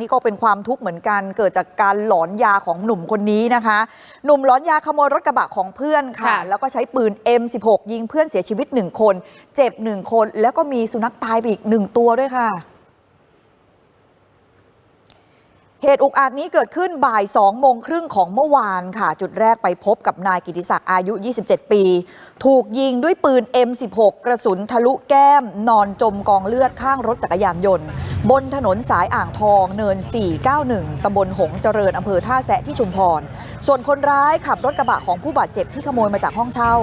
นี่ก็เป็นความทุกข์เหมือนกันเกิดจากการหลอนยาของหนุ่มคนนี้นะคะ หนุ่มหลอนยาขโมยรถกระบะของเพื่อนค่ะค่ะแล้วก็ใช้ปืน M16 ยิงเพื่อนเสียชีวิตหนึ่งคน เจ็บหนึ่งคน แล้วก็มีสุนัขตายไปอีกหนึ่งตัวด้วยค่ะ เหตุอุกอาจนี้เกิดขึ้นบ่าย2โมงครึ่งของเมื่อวานค่ะ จุดแรกไปพบกับนายกิติศักดิ์อายุ 27 ปี ถูกยิงด้วยปืน M16 กระสุนทะลุแก้ม นอนจมกองเลือดข้างรถจักรยานยนต์ บนถนนสายอ่างทองเนิน 491 ตำบลหงส์เจริญอำเภอท่าแซะที่ชุมพร ส่วนคนร้ายขับรถกระบะของผู้บาดเจ็บที่ขโมยมาจากห้องเช่า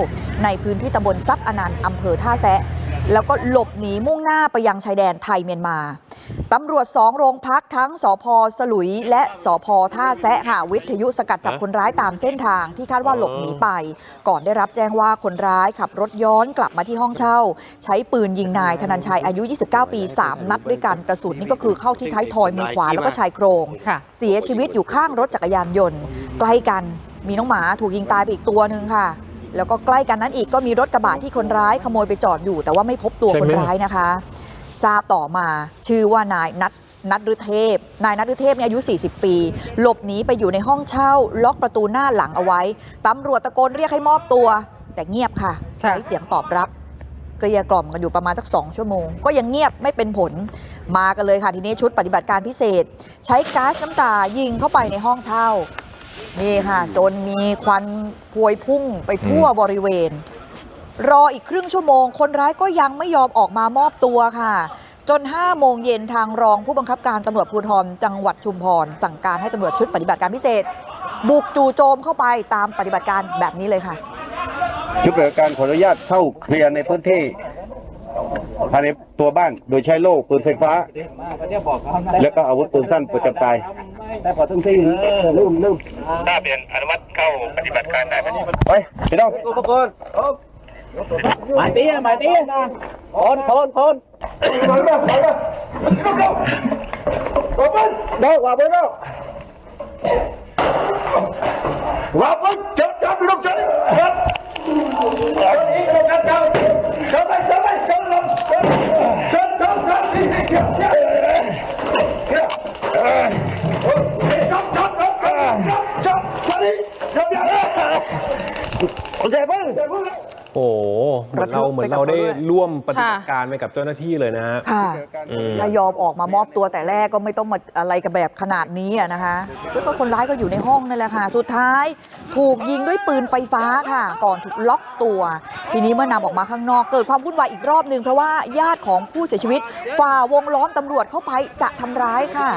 ในพื้นที่ตำบลทรัพย์อนันต์อำเภอท่าแซะแล้วก็หลบหนีมุ่งหน้าไปยังชายแดนไทยเมียนมา ตำรวจสองโรงพักทั้งสพสลุย และสพท่าแซะค่ะวิทยุสกัดจับคนร้ายตามเส้นทางที่คาดว่าหลบหนีไป ก่อนได้รับแจ้งว่าคนร้ายขับรถย้อนกลับมาที่ห้องเช่า ใช้ปืนยิงนายธนันชัยอายุ 29 ปี 3 นัดด้วยกันกระสุนนี่ก็คือเข้าที่ท้ายทอยมือขวาแล้วก็ชายโครง เสียชีวิตอยู่ข้างรถจักรยานยนต์ ใกล้กันมีน้องหมาถูกยิงตายไปอีกตัวหนึ่งค่ะแล้วก็ใกล้กันนั้นอีกก็มีรถกระบะที่คนร้ายขโมยไปจอดอยู่ แต่ว่าไม่พบตัวคนร้ายนะคะ ทราบต่อมา ชื่อว่านายนัทนัทฤเทพ นายนัทฤเทพเนี่ยอายุ 40 ปี หลบหนีไปอยู่ในห้องเช่า ล็อกประตูหน้าหลังเอาไว้ ตำรวจตะโกนเรียกให้มอบตัว แต่เงียบค่ะค่ะไร้เสียงตอบรับเกลี้ยกล่อมกันอยู่ประมาณสักสองชั่วโมง ก็ยังเงียบไม่เป็นผล มากันเลยค่ะทีนี้ชุดปฏิบัติการพิเศษ ใช้ก๊าซน้ำตายิงเข้าไปในห้องเช่า นี่ค่ะ จนมีควันพวยพุ่งไปทั่วบริเวณ รออีกครึ่งชั่วโมง คนร้ายก็ยังไม่ยอมออกมามอบตัวค่ะ จน 5 โมงเย็นทางรองผู้บังคับการตำรวจภูธรจังหวัดชุมพร สั่งการให้ตำรวจชุดปฏิบัติการพิเศษ บุกจู่โจมเข้าไปตามปฏิบัติการแบบนี้เลยค่ะ ชุดปฏิบัติการขออนุญาตเข้าเคลียร์ในพื้นที่ภายในตัวบ้านโดยใช้โล่ปืนไฟฟ้า แล้วก็อาวุธปืนสั้นประจำกายได้พอทั้งที่ลืมลืมทราบเรียนอนุมัติเข้าปฏิบัติการได้ไหมไปพี่น้องอุปกรณ์ mày tía mày tía thôn thôn thôn. Đâu qua bên đâu? Qua bên chết chết luôn chết chết โอ้โหเหมือนเราระทึกเหมือนไปกับเราได้เขาด้วยร่วมปฏิบัติการไปกับเจ้าหน้าที่เลยนะฮะค่ะอืมถ้ายอมออกมามอบตัวแต่แรกก็ไม่ต้องมาอะไรกันแบบขนาดนี้อะนะคะแล้วก็คนร้ายก็อยู่ในห้องนั่นแหละค่ะ สุดท้าย ถูกยิงด้วยปืนไฟฟ้าค่ะ ก่อนถูกล็อกตัว ทีนี้เมื่อนำออกมาข้างนอกเกิดความวุ่นวายอีกรอบหนึ่งเพราะว่าญาติของผู้เสียชีวิตฝ่าวงล้อมตำรวจเข้าไปจะทำร้ายค่ะ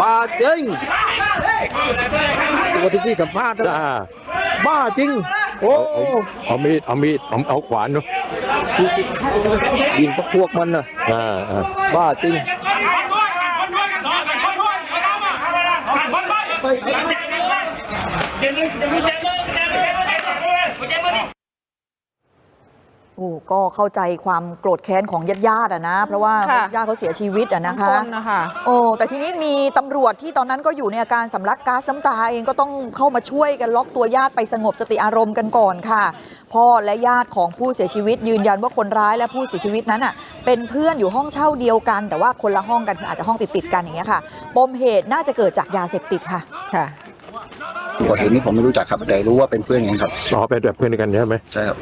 บ้าจริงตัวที่พี่สัมภาษณ์นะบ้าจริง โอ้เอามีดเอามีดเอาเอาขวานเนาะยิงพวกพวกมันนะอ่าอ่าบ้าจริง โอ้ก็เข้าใจความโกรธแค้นของญาติญาติๆอะนะ เพราะว่าค่ะญาติเขาเสียชีวิตอะนะคะ ทั้งคนนะคะ โอ้แต่ทีนี้มีตำรวจที่ตอนนั้นก็อยู่ในอาการสำลักก๊าซน้ำตาเองก็ต้องเข้ามาช่วยกันล็อกตัวญาติไปสงบสติอารมณ์กันก่อนค่ะ พ่อและญาติของผู้เสียชีวิตยืนยันว่าคนร้ายและผู้เสียชีวิตนั้นอะเป็นเพื่อนอยู่ห้องเช่าเดียวกัน แต่ว่าคนละห้องกันคืออาจจะห้องติดๆกันอย่างเงี้ยค่ะปมเหตุน่าจะเกิดจากยาเสพติดค่ะ ค่ะ ก่อเหตุนี้ผมไม่รู้จักครับ แต่รู้ว่าเป็นเพื่อนกันครับ อ๋อเป็นแบบเพื่อนกันใช่ไหมใช่ครับ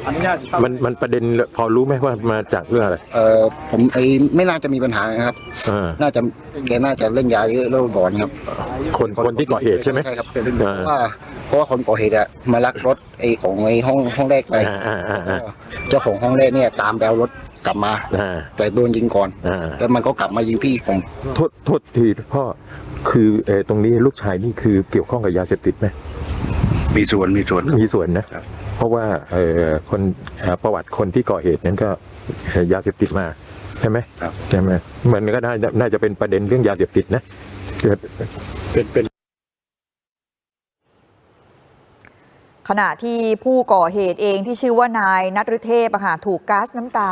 มันมันประเด็นพอรู้ไหมว่ามาจากเรื่องอะไร เอ่อผมไอ้ไม่น่าจะมีปัญหานะครับ อ่า น่าจะแกน่าจะเล่นยาเยอะแล้วก่อนครับคนคนที่ก่อเหตุใช่ไหม ใช่ครับอ่าเพราะว่าเพราะว่าคนก่อเหตุอะมาลักรถไอ้ของไอ้ห้องห้องแรกไปอ่าอ่าอ่าอ่าเจ้าของห้องแรกเนี่ยตามแบวรถ กลับมา อ่า แต่โดนยิงก่อน อ่า แล้วมันก็กลับมายิงพี่ผมโทษโทษทีพ่อคือเออตรงนี้ลูกชายนี่คือเกี่ยวข้องกับยาเสพติดไหมมีส่วนมีส่วน มีส่วนนะเพราะว่าเออคนเอ่อประวัติคนที่ก่อเหตุนั้นก็เอ่อยาเสพติดมาใช่ไหมครับ ใช่ไหมมันก็น่าจะน่าจะเป็นประเด็นเรื่องยาเสพติดนะเกิดเป็นเป็น ขณะที่ผู้ก่อเหตุเองที่ชื่อว่านายนัทฤเทพอะค่ะถูกก๊าซน้ำตา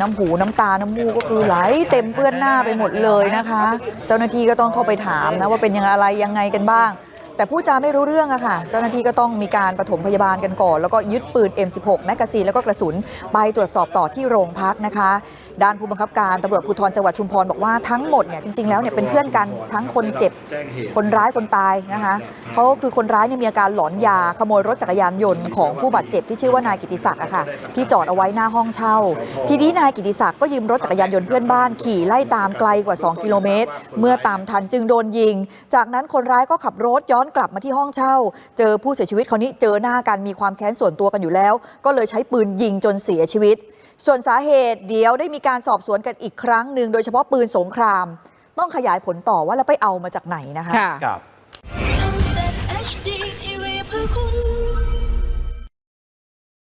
น้ำหูน้ำตา น้ำมูกก็คือไหลเต็มเปื้อนหน้าไปหมดเลยนะคะ เจ้าหน้าที่ก็ต้องเข้าไปถามนะว่าเป็นยังไงอะไรยังไงกันบ้าง แต่ผู้จาไม่รู้เรื่องอะค่ะ เจ้าหน้าที่ก็ต้องมีการปฐมพยาบาลกันก่อน แล้วก็ยึดปืน M16 แมกกาซีนแล้วก็กระสุน ไปตรวจสอบต่อที่โรงพักนะคะ ด้านผู้บังคับการตำรวจภูธรจังหวัดชุมพรบอกว่าทั้งหมดเนี่ยจริงๆแล้วเนี่ยเป็นเพื่อนกันทั้งคนเจ็บ คนร้ายคนตายนะคะเขาคือคนร้ายเนี่ยมีอาการหลอนยาขโมยรถจักรยานยนต์ของผู้บาดเจ็บที่ชื่อว่านายกิติศักดิ์อะค่ะที่จอดเอาไว้หน้าห้องเช่า ทีนี้นายกิติศักดิ์ก็ยืมรถจักรยานยนต์เพื่อนบ้านขี่ไล่ตามไกลกว่า 2 กิโลเมตร เมื่อตามทันจึงโดนยิง จากนั้นคนร้ายก็ขับรถย้อนกลับมาที่ห้องเช่า เจอผู้เสียชีวิตคราวนี้เจอหน้ากันมีความแค้นส่วนตัวกันอยู่แล้ว ก็เลยใช้ปืนยิงจนเสียชีวิต ส่วนสาเหตุเดี๋ยวได้มีการสอบสวนกันอีกครั้งหนึ่งโดยเฉพาะปืนสงคราม ต้องขยายผลต่อว่าแล้วไปเอามาจากไหนนะคะ ค่ะครับ